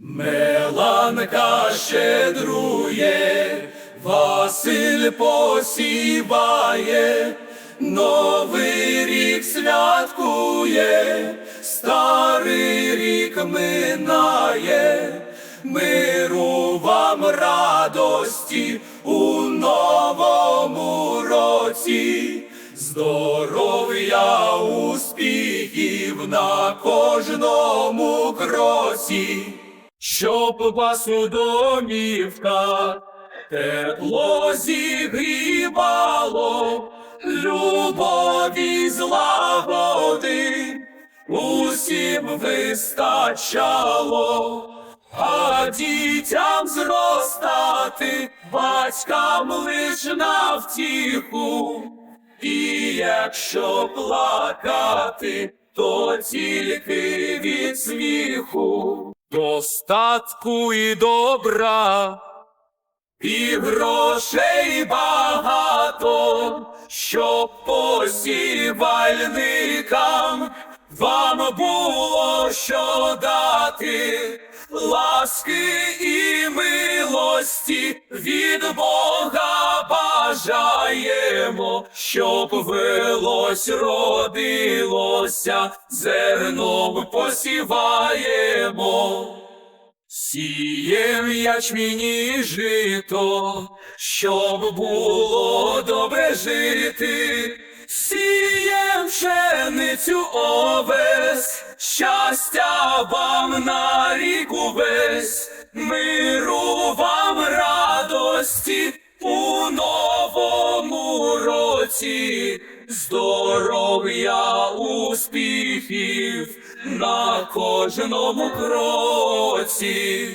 Меланка щедрує, Василь посіває, Новий рік святкує, старий рік минає, миру вам радості у новому році, здоров'я успіхів на кожному кроці, щоб вас у домівках тепло зігрівало, любові злагоди усім вистачало, а дітям зростати батькам лиш на втіху. І якщо плакати, то тільки від сміху, достатку і добра, і грошей багато, щоб посівальникам вам було що дати, ласки і милості від Бога бажаємо, щоб велось родилося, зерном посіваємо. Сієм ячміні жито, щоб було добре жити, сієм пшеницю овес, щастя вам на рік увесь, миру вам радості році, здоров'я успіхів на кожному кроці.